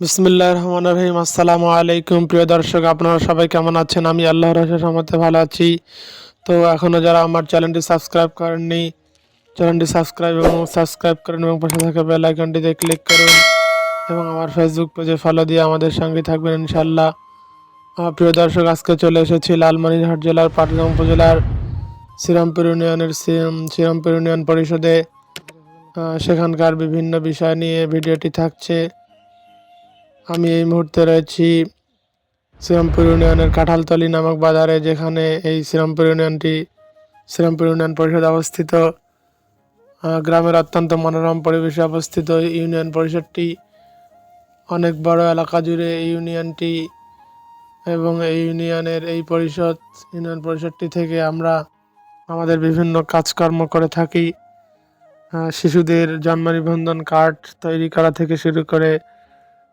বিসমুল্লাহ রহমান রহিম আসসালামু আলাইকুম, প্রিয় দর্শক, আপনারা সবাই কেমন আছেন? আমি আল্লাহ আল্লাহর রহমতে ভালো আছি। তো এখনও যারা আমার চ্যানেলটি সাবস্ক্রাইব করেননি, চ্যানেলটি সাবস্ক্রাইব এবং সাবস্ক্রাইব করেন এবং পাশে থাকা বেল ক্লিক করুন এবং আমার ফেসবুক পেজে ফলো দিয়ে আমাদের সঙ্গে থাকবেন ইনশাল্লাহ প্রিয় দর্শক, আজকে চলে এসেছি লালমনিরহাট জেলার পাটগ্রাম উপজেলার শ্রীরামপুর ইউনিয়নের শ্রী- শ্রীরামপুর ইউনিয়ন পরিষদে। সেখানকার বিভিন্ন বিষয় নিয়ে ভিডিওটি থাকছে। আমি এই মুহূর্তে রয়েছি শ্রীরামপুর ইউনিয়নের কাঁঠালতলি নামক বাজারে, যেখানে এই শ্রীরামপুর ইউনিয়নটি শ্রীরামপুর ইউনিয়ন পরিষদ অবস্থিত। গ্রামের অত্যন্ত মনোরম পরিবেশে অবস্থিত ইউনিয়ন পরিষদটি। অনেক বড় এলাকা জুড়ে এই ইউনিয়নটি এবং এই ইউনিয়নের এই পরিষদ, ইউনিয়ন পরিষদটি থেকে আমরা আমাদের বিভিন্ন কাজকর্ম করে থাকি। শিশুদের জন্ম নিবন্ধন কার্ড তৈরি করা থেকে শুরু করে